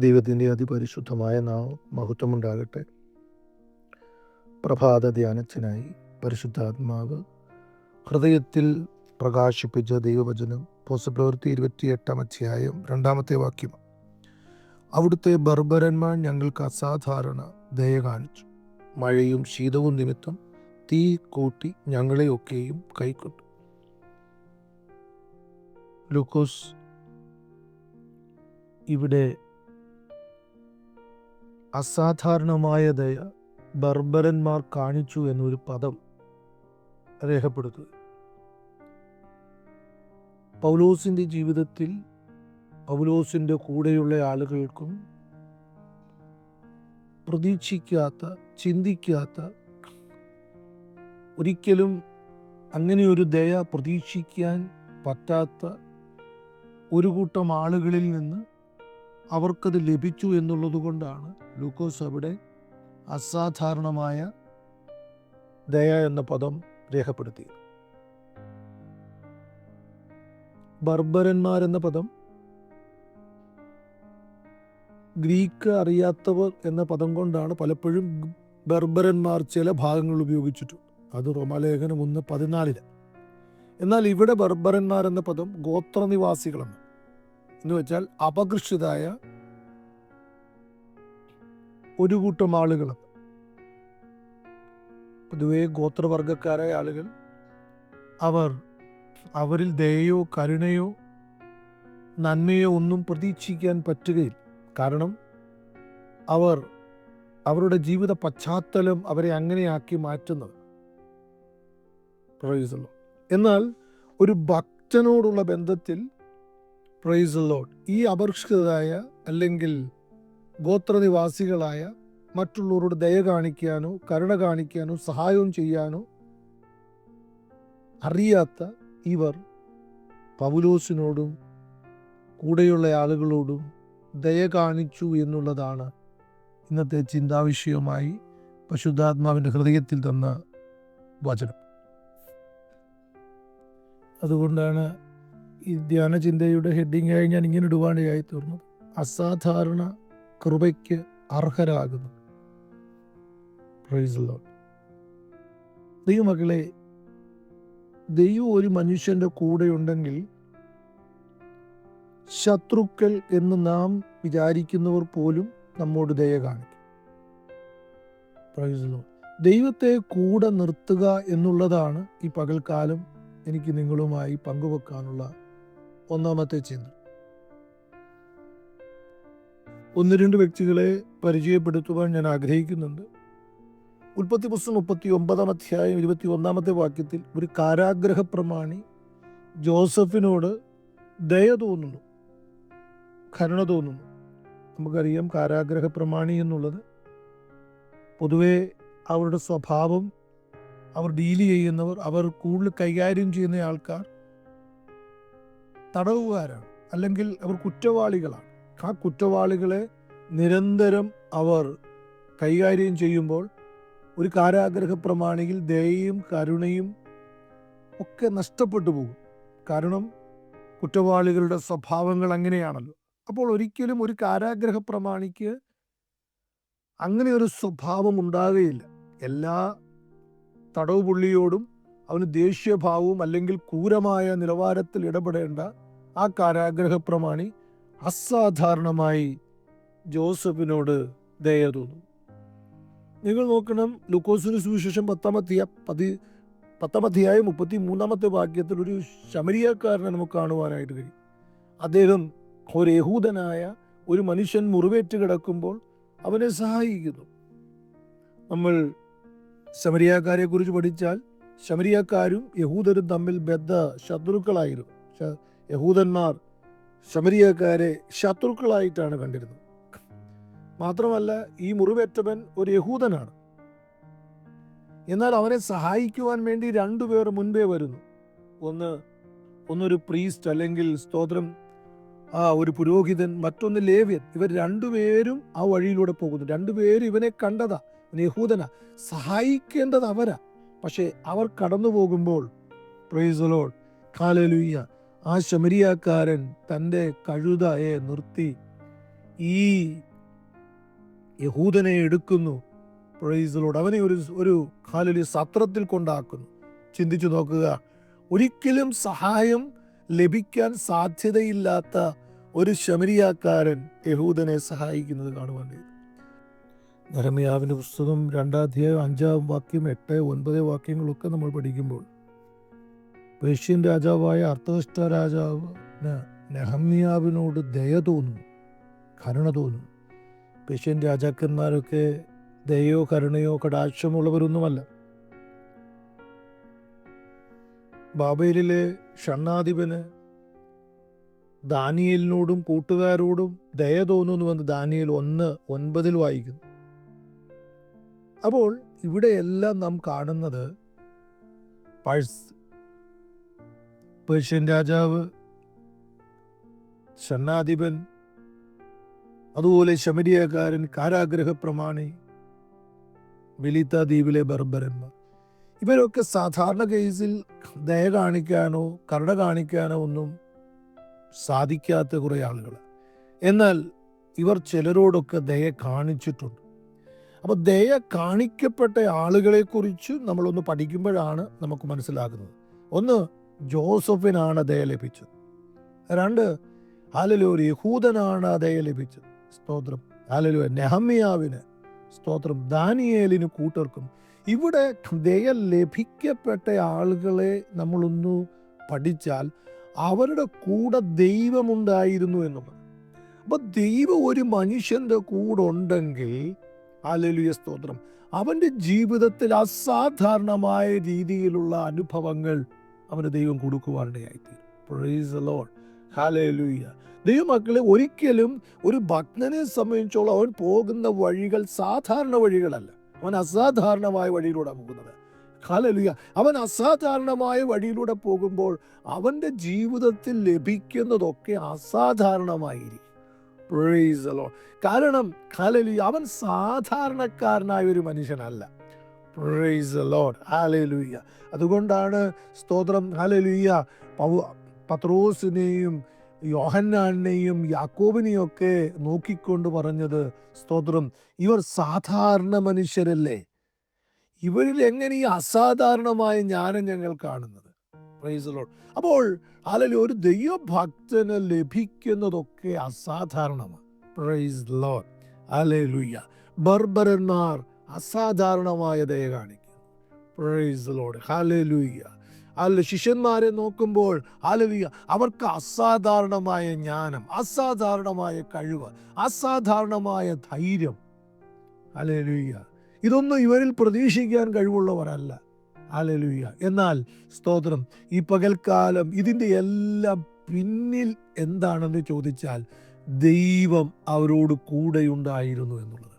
ദൈവത്തിന്റെ അതിപരിശുദ്ധമായ നാം മഹത്വമുണ്ടാകട്ടെ. പ്രഭാത ധ്യാനത്തിനായി പരിശുദ്ധാത്മാവ് ഹൃദയത്തിൽ പ്രകാശിപ്പിച്ച ദൈവവചനം പോസപ്രവൃത്തി ഇരുപത്തിയെട്ടാം അധ്യായം രണ്ടാമത്തെ വാക്യം. അവിടുത്തെ ബർബരന്മാർ ഞങ്ങൾക്ക് അസാധാരണ ദയ കാണിച്ചു. മഴയും ശീതവും നിമിത്തം തീ കൂട്ടി ഞങ്ങളെയൊക്കെയും കൈക്കൊണ്ടു ലൂക്കോസ് ഇവിടെ അസാധാരണമായ ദയ ബർബരന്മാർ കാണിച്ചു എന്നൊരു പദം രേഖപ്പെടുത്തുക പൗലോസിന്റെ ജീവിതത്തിൽ പൗലോസിന്റെ കൂടെയുള്ള ആളുകൾക്കും പ്രതീക്ഷിക്കാത്ത ചിന്തിക്കാത്ത ഒരിക്കലും അങ്ങനെയൊരു ദയ പ്രതീക്ഷിക്കാൻ പറ്റാത്ത ഒരു കൂട്ടം ആളുകളിൽ നിന്ന് അവർക്കത് ലഭിച്ചു എന്നുള്ളതുകൊണ്ടാണ് ലൂക്കോസ് അവിടെ അസാധാരണമായ ദയ എന്ന പദം രേഖപ്പെടുത്തി ബർബരന്മാർ എന്ന പദം ഗ്രീക്ക് അറിയാത്തവർ എന്ന പദം കൊണ്ടാണ് പലപ്പോഴും ബർബരന്മാർ ചില ഭാഗങ്ങൾ ഉപയോഗിച്ചിട്ടുണ്ട്. അത് റോമാലേഖനം ഒന്ന് പതിനാലിന് എന്നാൽ ഇവിടെ ബർബരന്മാർ എന്ന പദം ഗോത്രനിവാസികളെന്ന് എന്ന് വെച്ചാൽ അപകൃഷിതായ ഒരു കൂട്ടം ആളുകൾ പൊതുവെ ഗോത്രവർഗക്കാരായ ആളുകൾ അവർ അവരിൽ ദയയോ കരുണയോ നന്മയോ ഒന്നും പ്രതീക്ഷിക്കാൻ പറ്റുകയില്ല. കാരണം അവർ അവരുടെ ജീവിത പശ്ചാത്തലം അവരെ അങ്ങനെയാക്കി മാറ്റുന്നത്. എന്നാൽ ഒരു ഭക്തനോടുള്ള ബന്ധത്തിൽ പ്രൈസ് ലോഡ് ഈ അപരിഷ്കൃതരായ അല്ലെങ്കിൽ ഗോത്രനിവാസികളായ മറ്റുള്ളവരോട് ദയ കാണിക്കാനോ കരുണ കാണിക്കാനോ സഹായവും ചെയ്യാനോ അറിയാത്ത ഇവർ പൗലോസിനോടും കൂടെയുള്ള ആളുകളോടും ദയ കാണിച്ചു എന്നുള്ളതാണ് ഇന്നത്തെ ചിന്താവിഷയമായി പശുദ്ധാത്മാവിന്റെ ഹൃദയത്തിൽ തന്ന വചനം. അതുകൊണ്ടാണ് ഈ ധ്യാനചിന്തയുടെ ഹെഡിങ് ഹെഡിങ്ങായി ഞാൻ ഇങ്ങനെ ഇടുവാണിയായി തീർന്നു. അസാധാരണ കൃപയ്ക്ക് അർഹരാകുന്നു. പ്രൈസ് ലോഡ് ദൈവമക്കളെ ദൈവം ഒരു മനുഷ്യന്റെ കൂടെ ഉണ്ടെങ്കിൽ ശത്രുക്കൾ എന്ന് നാം വിചാരിക്കുന്നവർ പോലും നമ്മോട് ദയ കാണിക്കും. ദൈവത്തെ കൂടെ നിർത്തുക എന്നുള്ളതാണ് ഈ പകൽക്കാലം എനിക്ക് നിങ്ങളുമായി പങ്കുവെക്കാനുള്ള ഒന്നാമത്തെ ചിന്ത ഒന്ന് രണ്ട് വ്യക്തികളെ പരിചയപ്പെടുത്തുവാൻ ഞാൻ ആഗ്രഹിക്കുന്നുണ്ട്. ഉൽപ്പത്തി പുസ്തകം മുപ്പത്തി ഒമ്പതാം അധ്യായം ഇരുപത്തി ഒന്നാമത്തെ വാക്യത്തിൽ ഒരു കാരാഗ്രഹ പ്രമാണി ജോസഫിനോട് ദയ തോന്നുന്നു. കരുണ തോന്നുന്നു. നമുക്കറിയാം കാരാഗ്രഹ പ്രമാണി എന്നുള്ളത് പൊതുവേ അവരുടെ സ്വഭാവം അവർ ഡീൽ ചെയ്യുന്നവർ അവർ കൂടുതൽ കൈകാര്യം ചെയ്യുന്ന ആൾക്കാർ തടവുകാരാണ്. അല്ലെങ്കിൽ അവർ കുറ്റവാളികളാണ്. ആ കുറ്റവാളികളെ നിരന്തരം അവർ കൈകാര്യം ചെയ്യുമ്പോൾ ഒരു കാരാഗ്രഹ പ്രമാണിയിൽ ദയയും കരുണയും ഒക്കെ നഷ്ടപ്പെട്ടു പോകും. കാരണം കുറ്റവാളികളുടെ സ്വഭാവങ്ങൾ അങ്ങനെയാണല്ലോ. അപ്പോൾ ഒരിക്കലും ഒരു കാരാഗ്രഹ പ്രമാണിക്ക് അങ്ങനെ ഒരു സ്വഭാവം ഉണ്ടാകുകയില്ല. എല്ലാ തടവ് പുള്ളിയോടും അവന് ദേഷ്യഭാവവും അല്ലെങ്കിൽ ക്രൂരമായ നിലവാരത്തിൽ ഇടപെടേണ്ട ആ കാരാഗ്രഹ പ്രമാണി അസാധാരണമായി ജോസഫിനോട് ദയ തോന്നും. നിങ്ങൾ നോക്കണം ലുക്കോസിന് സുവിശേഷം പത്താമധ്യ പതി പത്താമധ്യായ മുപ്പത്തി മൂന്നാമത്തെ വാക്യത്തിൽ ഒരു ശമരിയക്കാരനെ നമുക്ക് കാണുവാനായിട്ട് കഴിയും. അദ്ദേഹം ഒരു യഹൂദനായ ഒരു മനുഷ്യൻ മുറിവേറ്റ് കിടക്കുമ്പോൾ അവനെ സഹായിക്കുന്നു. നമ്മൾ ശമരിയാക്കാരെ കുറിച്ച് പഠിച്ചാൽ ശമരിയാക്കാരും യഹൂദരും തമ്മിൽ ബദ്ധ ശത്രുക്കളായിരുന്നു. യഹൂദന്മാർ ശമരിയക്കാരെ ശത്രുക്കളായിട്ടാണ് കണ്ടിരുന്നത്. മാത്രമല്ല ഈ മുറിവേറ്റവൻ ഒരു യഹൂദനാണ്. എന്നാൽ അവനെ സഹായിക്കുവാൻ വേണ്ടി രണ്ടുപേർ മുൻപേ വരുന്നു. ഒന്ന് ഒന്നൊരു പ്രീസ്റ്റ് അല്ലെങ്കിൽ സ്തോത്രം ആ ഒരു പുരോഹിതൻ മറ്റൊന്ന് ലേവ്യൻ. ഇവർ രണ്ടുപേരും ആ വഴിയിലൂടെ പോകുന്നു. രണ്ടുപേരും ഇവനെ കണ്ടതാ. യഹൂദന. സഹായിക്കേണ്ടത് അവരാ. പക്ഷേ അവർ കടന്നു പോകുമ്പോൾ പ്രൈസലോൾ കാലലുയ്യ ആ ശമരിയാക്കാരൻ തന്റെ കഴുതയെ നിർത്തി. ഈ യഹൂദനെ എടുക്കുന്നു. പ്രൈസലോട് അവനെ ഒരു ഒരു കാലൊരു സത്രത്തിൽ കൊണ്ടാക്കുന്നു. ചിന്തിച്ചു നോക്കുക. ഒരിക്കലും സഹായം ലഭിക്കാൻ സാധ്യതയില്ലാത്ത ഒരു ശമരിയാക്കാരൻ യഹൂദനെ സഹായിക്കുന്നത് കാണുവാൻ നരമയാവിന്റെ പുസ്തകം രണ്ടാധ്യായം അഞ്ചാം വാക്യം എട്ട് ഒൻപത് വാക്യങ്ങളൊക്കെ നമ്മൾ പഠിക്കുമ്പോൾ പേർഷ്യൻ രാജാവായ അർത്ഥഷ്ട രാജാവിന് നെഹമ്യാവിനോട് ദയ തോന്നും കരുണ തോന്നും. പേർഷ്യൻ രാജാക്കന്മാരൊക്കെ ദയോ കരുണയോ കടാക്ഷമുള്ളവരൊന്നുമല്ല. ബാബേലിലെ ഷണ്ണാധിപന് ദാനിയലിനോടും കൂട്ടുകാരോടും ദയ തോന്നുന്നുവെന്ന് ദാനിയൽ ഒന്ന് ഒൻപതിൽ വായിക്കുന്നു. അപ്പോൾ ഇവിടെയെല്ലാം നാം കാണുന്നത് പഴ്സ്. പേർഷ്യൻ രാജാവ് ഷണ്ണാധിപൻ അതുപോലെ ശമരിയക്കാരൻ കാരാഗ്രഹ പ്രമാണി വിലിത്ത ദ്വീപിലെ ബർബരന്മാർ. ഇവരൊക്കെ സാധാരണ കേസിൽ ദയ കാണിക്കാനോ കരുണ കാണിക്കാനോ ഒന്നും സാധിക്കാത്ത കുറേ ആളുകൾ എന്നാൽ ഇവർ ചിലരോടൊക്കെ ദയ കാണിച്ചിട്ടുണ്ട്. അപ്പോൾ ദയ കാണിക്കപ്പെട്ട ആളുകളെക്കുറിച്ച് നമ്മളൊന്ന് പഠിക്കുമ്പോഴാണ് നമുക്ക് മനസ്സിലാകുന്നത്. ഒന്ന് ജോസഫിനാണ് ദയ ലഭിച്ചത്. രണ്ട് ഹാലലു യഹൂദനാണ് ദയ ലഭിച്ചത്. സ്തോത്രം. ഹാലലൂർ നെഹമ്യാവിന് സ്തോത്രം. ദാനിയേലിന് കൂട്ടർക്കും. ഇവിടെ ദയ ലഭിക്കപ്പെട്ട ആളുകളെ നമ്മളൊന്ന് പഠിച്ചാൽ അവരുടെ കൂടെ ദൈവമുണ്ടായിരുന്നു എന്നുള്ളത്. അപ്പൊ ദൈവം ഒരു മനുഷ്യന്റെ കൂടെ ഉണ്ടെങ്കിൽ ഹാലലുയ സ്തോത്രം. അവന്റെ ജീവിതത്തിൽ അസാധാരണമായ രീതിയിലുള്ള അനുഭവങ്ങൾ അവന് ദൈവം കൊടുക്കുവാനിടയായിത്തീരും. പ്രൈസ് ദൈവമക്കളെ ഒരിക്കലും ഒരു ഭക്തനെ സംബന്ധിച്ചോളം അവൻ പോകുന്ന വഴികൾ സാധാരണ വഴികളല്ല. അവൻ അസാധാരണമായ വഴിയിലൂടെ പോകുന്നത്. ഹാലലുയ അവൻ അസാധാരണമായ വഴിയിലൂടെ പോകുമ്പോൾ അവന്റെ ജീവിതത്തിൽ ലഭിക്കുന്നതൊക്കെ അസാധാരണമായിരിക്കും. Lord. കാരണം ഹലലു അവൻ സാധാരണക്കാരനായ ഒരു മനുഷ്യനല്ല. Price the Lord. ഹാലലുയ അതുകൊണ്ടാണ് സ്തോത്രം ഹാലലുയ്യ പത്രോസിനെയും യോഹന്നാനെയും യാക്കോബിനെയും ഒക്കെ നോക്കിക്കൊണ്ട് പറഞ്ഞത് സ്തോത്രം. ഇവർ സാധാരണ മനുഷ്യരല്ലേ? ഇവരിൽ എങ്ങനെ ഈ അസാധാരണമായ ജ്ഞാനം ഞങ്ങൾ കാണുന്നത്? പ്രൈസ് ലോഡ് അപ്പോൾ അല്ലെങ്കിൽ ഒരു ദൈവഭക്തന് ലഭിക്കുന്നതൊക്കെ അസാധാരണമാണ്. പ്രൈസ് ലോൺ അലലുയ്യ ബർബരന്മാർ അസാധാരണമായ ദയ കാണിക്കുന്നു. പ്രൈസ് ലോഡ് ഹാലലുയ്യ അല്ല ശിഷ്യന്മാരെ നോക്കുമ്പോൾ ഹാലലുയ്യ അവർക്ക് അസാധാരണമായ ജ്ഞാനം അസാധാരണമായ കഴിവ് അസാധാരണമായ ധൈര്യം. അലലുയ്യ ഇതൊന്നും ഇവരിൽ പ്രതീക്ഷിക്കാൻ കഴിവുള്ളവരല്ല. ഹാലലുയ്യ എന്നാൽ സ്തോത്രം ഈ പകൽക്കാലം ഇതിന്റെ എല്ലാം പിന്നിൽ എന്താണെന്ന് ചോദിച്ചാൽ ദൈവം അവരോട് കൂടെയുണ്ടായിരുന്നു എന്നുള്ളത്.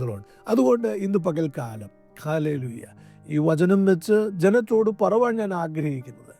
ലോൺ അതുകൊണ്ട് ഇന്ന് പകൽക്കാലം ഹാലലുയ്യ ഈ വചനം വെച്ച് ജനത്തോട് പറവാൻ ഞാൻ ആഗ്രഹിക്കുന്നത്.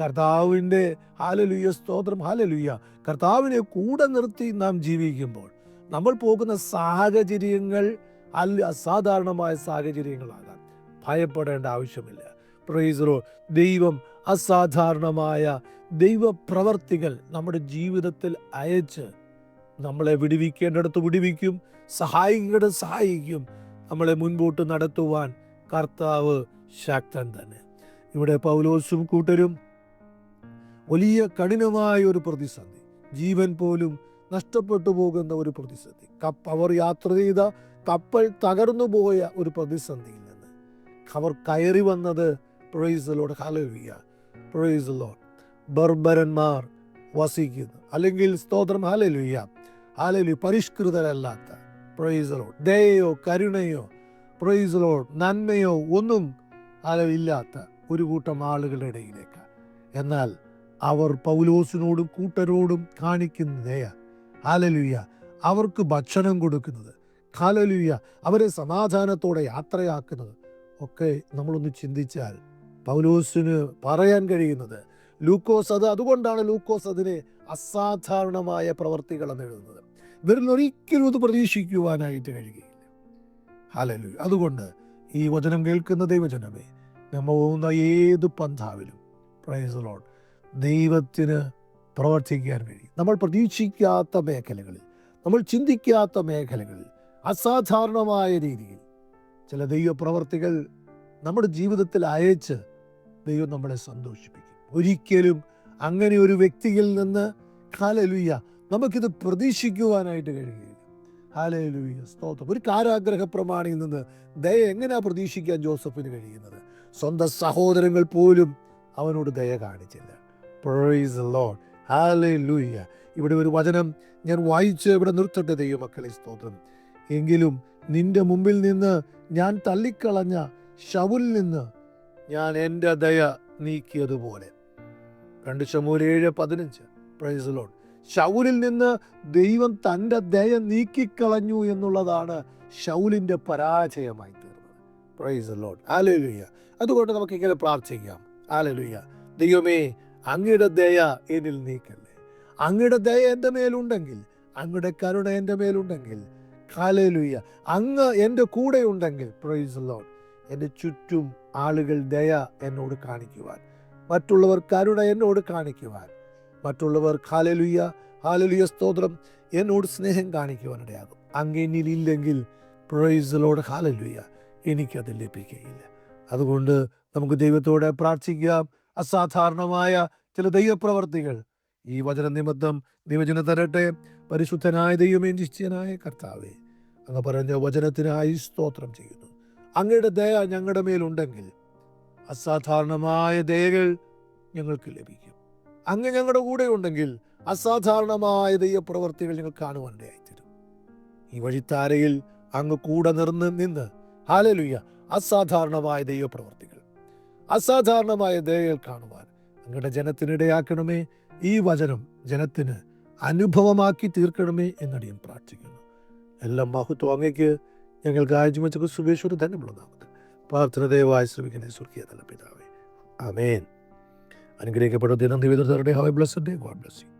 കർത്താവിന്റെ ഹാലലുയ്യ സ്തോത്രം ഹാലലുയ്യ കർത്താവിനെ കൂടെ നിർത്തി നാം ജീവിക്കുമ്പോൾ നമ്മൾ പോകുന്ന സാഹചര്യങ്ങൾ അല്ല അസാധാരണമായ സാഹചര്യങ്ങളാകാം. ഭയപ്പെടേണ്ട ആവശ്യമില്ല. പ്രൈസറോ ദൈവം അസാധാരണമായ ദൈവപ്രവർത്തികൾ നമ്മുടെ ജീവിതത്തിൽ അയച്ച് നമ്മളെ വിടിവിക്കേണ്ടടുത്ത് വിടിവിക്കും സഹായിക്കേണ്ടത് സഹായിക്കും നമ്മളെ മുൻപോട്ട് നടത്തുവാൻ കർത്താവ് ശക്തൻ തന്നെ. ഇവിടെ പൗലോസും കൂട്ടരും വലിയ കഠിനമായ ഒരു പ്രതിസന്ധി ജീവൻ പോലും നഷ്ടപ്പെട്ടു പോകുന്ന ഒരു പ്രതിസന്ധി. കപ്പ് അവർ യാത്ര ചെയ്ത കപ്പൽ തകർന്നു പോയ ഒരു പ്രതിസന്ധിയിൽ അവർ കയറി വന്നത്. പ്രൊയ്സലോട് ഹലോയ പ്രൊയിസലോ ബർബരന്മാർ വസിക്കുന്നു. അല്ലെങ്കിൽ സ്തോത്രം. ഹലലുയ്യ ഹലലു പരിഷ്കൃതരല്ലാത്ത. പ്രൊയിസലോ ദയയോ കരുണയോ പ്രൊയിസലോ നന്മയോ ഒന്നും അലവില്ലാത്ത ഒരു കൂട്ടം ആളുകളുടെ ഇടയിലേക്ക്. എന്നാൽ അവർ പൗലോസിനോടും കൂട്ടരോടും കാണിക്കുന്ന ദയ. ഹാലലുയ്യ അവർക്ക് ഭക്ഷണം കൊടുക്കുന്നത്. ഹാലലുയ്യ അവരെ സമാധാനത്തോടെ യാത്രയാക്കുന്നത്. ഒക്കെ നമ്മളൊന്ന് ചിന്തിച്ചാൽ പൗലോസിന് പറയാൻ കഴിയുന്നത് ലൂക്കോസ് അത് അതുകൊണ്ടാണ് ലൂക്കോസ് അതിനെ അസാധാരണമായ പ്രവർത്തികൾ എന്ന് എഴുതുന്നത്. ഇവരിൽ ഒരിക്കലും ഇത് പ്രതീക്ഷിക്കുവാനായിട്ട് കഴിയുകയില്ല. ഹലലു അതുകൊണ്ട് ഈ വചനം കേൾക്കുന്ന ദൈവജനമേ നമ്മൾ പോകുന്ന ഏത് പന്ഥാവിലും പ്രൈസ് ലോഡ് ദൈവത്തിന് പ്രവർത്തിക്കാൻ കഴിയും. നമ്മൾ പ്രതീക്ഷിക്കാത്ത മേഖലകളിൽ നമ്മൾ ചിന്തിക്കാത്ത മേഖലകളിൽ അസാധാരണമായ രീതിയിൽ ചില ദൈവപ്രവർത്തികൾ നമ്മുടെ ജീവിതത്തിൽ അയച്ച് ദൈവം നമ്മളെ സന്തോഷിപ്പിക്കും. ഒരിക്കലും അങ്ങനെ ഒരു വ്യക്തിയിൽ നിന്ന് ഹാലലുയ്യ നമുക്കിത് പ്രതീക്ഷിക്കുവാനായിട്ട് കഴിയുകയില്ല ഹാലലുയ്യ സ്തോത്രം. ഒരു കാരാഗ്രഹ പ്രമാണിയിൽ നിന്ന് ദയ എങ്ങനെയാ പ്രതീക്ഷിക്കാൻ ജോസഫിന് കഴിയുന്നത്? സ്വന്തം സഹോദരങ്ങൾ പോലും അവനോട് ദയ കാണിച്ചില്ല. പ്രൈസ് ലോഡ് ഹാലലുയ്യ ഇവിടെ ഒരു വചനം ഞാൻ വായിച്ച് ഇവിടെ നിർത്തട്ടെ ദൈവമക്കളെ സ്തോത്രം. എങ്കിലും നിന്റെ മുമ്പിൽ നിന്ന് ഞാൻ തള്ളിക്കളഞ്ഞ ഷവുൽ നിന്ന് ഞാൻ എന്റെ ദയ നീക്കിയതുപോലെ. രണ്ട് ശമൂര് ഏഴ് പതിനഞ്ച്. പ്രൈസലോൺ ഷൗലിൽ നിന്ന് ദൈവം തന്റെ ദയ നീക്കിക്കളഞ്ഞു എന്നുള്ളതാണ് ഷൗലിന്റെ പരാജയമായി തീർന്നത്. പ്രൈസ് ലോഡ് ആലലുയ്യ അതുകൊണ്ട് നമുക്ക് ഇങ്ങനെ പ്രാർത്ഥിക്കാം. ആലലുയ്യ ദൈവമേ അങ്ങയുടെ ദയ എന്നിൽ നീക്കല്ലേ. അങ്ങയുടെ ദയ എന്റെ മേലുണ്ടെങ്കിൽ അങ്ങയുടെ കരുണ എന്റെ മേലുണ്ടെങ്കിൽ ഹാലലുയ്യ അങ്ങ് എന്റെ കൂടെ ഉണ്ടെങ്കിൽ പ്രൈസ് ലോഡ് എന്റെ ചുറ്റും ആളുകൾ ദയ എന്നോട് കാണിക്കുവാൻ. മറ്റുള്ളവർ കരുണ എന്നോട് കാണിക്കുവാൻ. മറ്റുള്ളവർ ഹാലലുയ്യ ഹാലലുയ്യ സ്തോത്രം എന്നോട് സ്നേഹം കാണിക്കുവാനിടയാകും. അങ്ങനിലില്ലെങ്കിൽ പ്രൈസലോട് ഹാലലുയ്യ എനിക്കത് ലഭിക്കുകയില്ല അതുകൊണ്ട് നമുക്ക് ദൈവത്തോടെ പ്രാർത്ഥിക്കാം. അസാധാരണമായ ചില ദൈവപ്രവർത്തികൾ ഈ വചന നിമിത്തം നിവചനം തരട്ടെ. പരിശുദ്ധനായ ദൈവമേ നിശ്ചയനായ കർത്താവേ അങ്ങ് പറഞ്ഞ വചനത്തിനായി സ്തോത്രം ചെയ്യുന്നു. അങ്ങയുടെ ദയ ഞങ്ങളുടെ മേലുണ്ടെങ്കിൽ അസാധാരണമായ ദയകൾ ഞങ്ങൾക്ക് ലഭിക്കും. അങ്ങ് ഞങ്ങളുടെ കൂടെ ഉണ്ടെങ്കിൽ അസാധാരണമായ ദൈവപ്രവർത്തികൾ ഞങ്ങൾ കാണുവാനിടയായിത്തീരും ഈ വഴിത്താരയിൽ അങ്ങ് കൂടെ നിർന്ന് നിന്ന് ഹാലലുയ്യ അസാധാരണമായ ദൈവപ്രവർത്തികൾ അസാധാരണമായ ദയകൾ കാണുവാൻ അങ്ങയുടെ ജനത്തിനിടയാക്കണമേ. ഈ വചനം ജനത്തിന് അനുഭവമാക്കി തീർക്കണമേ എന്നടിയൻ പ്രാർത്ഥിക്കുന്നു. എല്ലാം മഹത്വം അങ്ങേക്ക് ഞങ്ങൾ കാഴ്ചവെച്ച സുബേശ്വര ധന്യമുള്ള നാമത്തിൽ പ്രാർത്ഥന ദയവായി ശ്രമിക്കണേ സ്വർഗീയ നല്ല പിതാവേ. അമേൻ അനുഗ്രഹിക്കപ്പെട്ട ദിനം നിവേദനരുടെ have a bless day God bless you